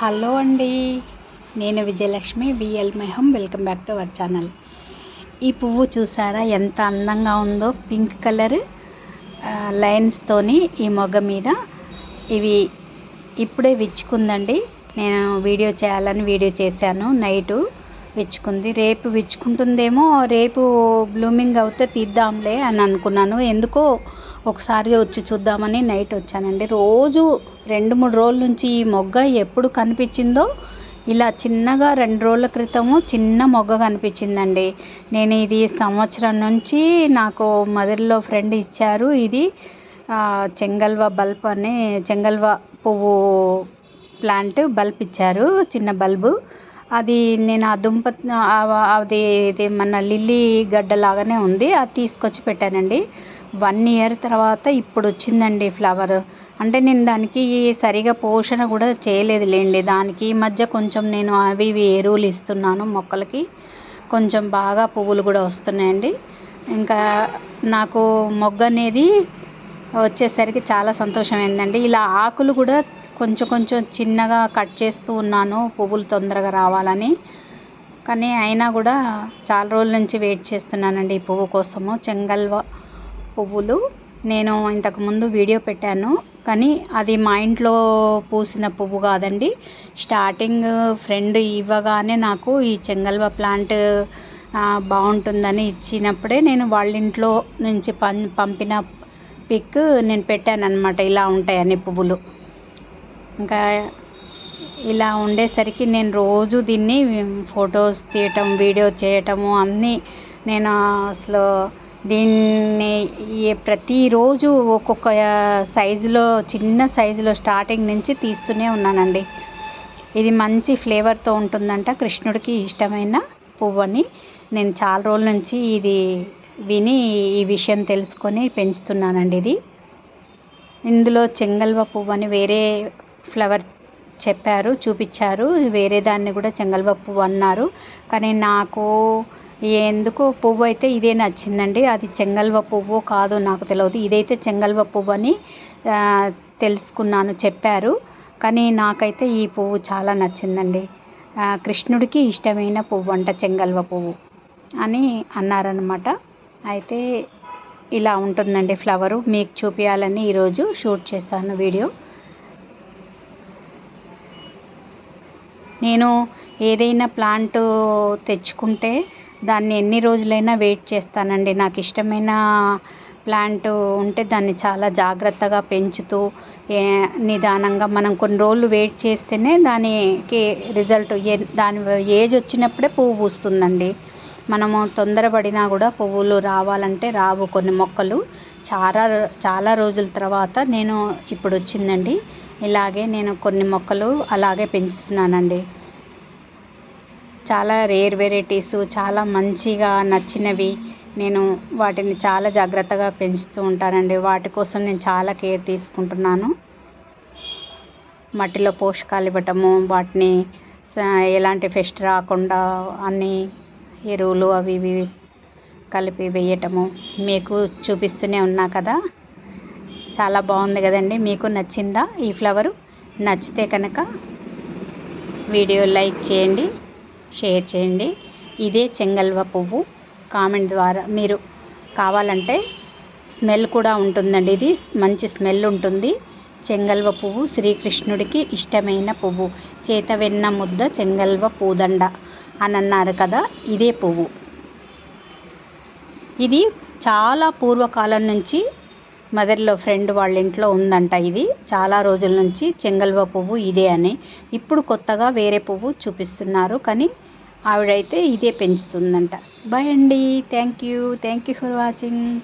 Hello అండి. నేను Vijayalakshmi V L. Welcome back to our channel. ఈ పువ్వు చూసారా? ఎంత అందంగా ఉందో. పింక్ కలర్ లైన్స్తోని ఈ మొగ్గ మీద. ఇవి ఇప్పుడే విచ్చుకుందండి. నేను వీడియో చేయాలని వీడియో చేశాను నైటు. విచ్చుకుంది. రేపు విచ్చుకుంటుందేమో రేపు బ్లూమింగ్ అవుతే తీద్దాంలే అని అనుకున్నాను. ఎందుకో ఒకసారి వచ్చి చూద్దామని నైట్ వచ్చానండి. రోజు రెండు మూడు రోజుల నుంచి ఈ మొగ్గ ఎప్పుడు కనిపించిందో ఇలా చిన్నగా రెండు రోజుల క్రితము చిన్న మొగ్గ కనిపించిందండి. నేను ఇది సంవత్సరం నుంచి నాకు మదర్లో ఫ్రెండ్ ఇచ్చారు. ఇది చెంగల్వ బల్బ్ అని చెంగల్వ పువ్వు ప్లాంట్ బల్బ్ ఇచ్చారు చిన్న బల్బు. అది నేను ఆ దుంప అది ఇది మన లిల్లీ గడ్డ లాగానే ఉంది. అది తీసుకొచ్చి పెట్టానండి. వన్ ఇయర్ తర్వాత ఇప్పుడు వచ్చిందండి ఫ్లవర్. అంటే నేను దానికి సరిగా పోషణ కూడా చేయలేదు లేండి దానికి ఈ మధ్య కొంచెం నేను అవి ఇవి ఎరువులు ఇస్తున్నాను మొక్కలకి. కొంచెం బాగా పువ్వులు కూడా వస్తున్నాయండి. ఇంకా నాకు మొగ్గ అనేది వచ్చేసరికి చాలా సంతోషమైందండి. ఇలా ఆకులు కూడా కొంచెం కొంచెం చిన్నగా కట్ చేస్తూ ఉన్నాను పువ్వులు తొందరగా రావాలని. కానీ అయినా కూడా చాలా రోజుల నుంచి వెయిట్ చేస్తున్నానండి ఈ పువ్వు కోసము. చెంగల్వ పువ్వులు నేను ఇంతకుముందు వీడియో పెట్టాను. కానీ అది మా ఇంట్లో పూసిన పువ్వు కాదండి. స్టార్టింగ్ ఫ్రెండ్ ఇవ్వగానే నాకు ఈ చెంగల్వ ప్లాంట్ బాగుంటుందని ఇచ్చినప్పుడే నేను వాళ్ళ ఇంట్లో నుంచి పం పంపిన పిక్ నేను పెట్టాను అనమాట ఇలా ఉంటాయని పువ్వులు. ఇంకా ఇలా ఉండేసరికి నేను రోజు దీన్ని ఫొటోస్ తీయటం వీడియో చేయటము అన్నీ నేను అసలు దీన్ని ప్రతిరోజు ఒక్కొక్క సైజులో చిన్న సైజులో స్టార్టింగ్ నుంచి తీస్తూనే ఉన్నానండి. ఇది మంచి ఫ్లేవర్తో ఉంటుందంట. కృష్ణుడికి ఇష్టమైన పువ్వు అని నేను చాలా రోజుల నుంచి ఇది విని ఈ విషయం తెలుసుకొని పెంచుతున్నానండి ఇది. ఇందులో చెంగల్వ పువ్వు అని వేరే ఫ్లవర్ చెప్పారు చూపించారు. వేరే దాన్ని కూడా చెంగల్వ పువ్వు అన్నారు. కానీ నాకు ఎందుకో పువ్వు అయితే ఇదే నచ్చిందండి. అది చెంగల్వ పువ్వు కాదు నాకు తెలియదు ఇదైతే చెంగల్వ పువ్వు అని తెలుసుకున్నాను చెప్పారు. కానీ నాకైతే ఈ పువ్వు చాలా నచ్చిందండి. కృష్ణుడికి ఇష్టమైన పువ్వు అంట చెంగల్వ పువ్వు అని అన్నారనమాట అయితే ఇలా ఉంటుందండి ఫ్లవరు. మీకు చూపించాలని ఈరోజు షూట్ చేశాను వీడియో. నేను ఏదైనా ప్లాంట్ తెచ్చుకుంటే దాన్ని ఎన్ని రోజులైనా వెయిట్ చేస్తానండి. నాకు ఇష్టమైన ప్లాంట్ ఉంటే దాన్ని చాలా జాగ్రత్తగా పెంచుతూ నిదానంగా మనం కొన్ని రోజులు వెయిట్ చేస్తేనే దానికి రిజల్ట్ దాని ఏజ్ వచ్చినప్పుడే పువ్వు పూస్తుందండి. మనము తొందరపడినా కూడా పువ్వులు రావాలంటే రావు కొన్ని మొక్కలు. చాలా చాలా రోజుల తర్వాత నేను ఇప్పుడు వచ్చిందండి. ఇలాగే నేను కొన్ని మొక్కలు అలాగే పెంచుతున్నానండి. చాలా రేర్ వెరైటీస్ చాలా మంచిగా నచ్చినవి నేను వాటిని చాలా జాగ్రత్తగా పెంచుతూ ఉంటానండి. వాటి కోసం నేను చాలా కేర్ తీసుకుంటున్నాను. మట్టిలో పోషకాలు ఇవ్వటము వాటిని ఎలాంటి ఫెస్ట్ రాకుండా అన్నీ ఎరువులు అవి ఇవి కలిపి వేయటము మీకు చూపిస్తూనే ఉన్నా కదా. చాలా బాగుంది కదండి. మీకు నచ్చిందా ఈ ఫ్లవరు? నచ్చితే కనుక వీడియో లైక్ చేయండి షేర్ చేయండి. ఇదే చెంగల్వ పువ్వు. కామెంట్ ద్వారా మీరు కావాలంటే స్మెల్ కూడా ఉంటుందండి ఇది. మంచి స్మెల్ ఉంటుంది. చెంగల్వ పువ్వు శ్రీకృష్ణుడికి ఇష్టమైన పువ్వు. చేత వెన్న ముద్ద చెంగల్వ పూదండ. అని అన్నారు కదా ఇదే పువ్వు. ఇది చాలా పూర్వకాలం నుంచి మదర్లో ఫ్రెండ్ వాళ్ళ ఇంట్లో ఉందంట ఇది. చాలా రోజుల నుంచి చెంగల్వ పువ్వు ఇదే అని. ఇప్పుడు కొత్తగా వేరే పువ్వు చూపిస్తున్నారు కానీ ఆవిడైతే ఇదే పెంచుతుందంట. బాయ్ అండి. Thank you thank you for watching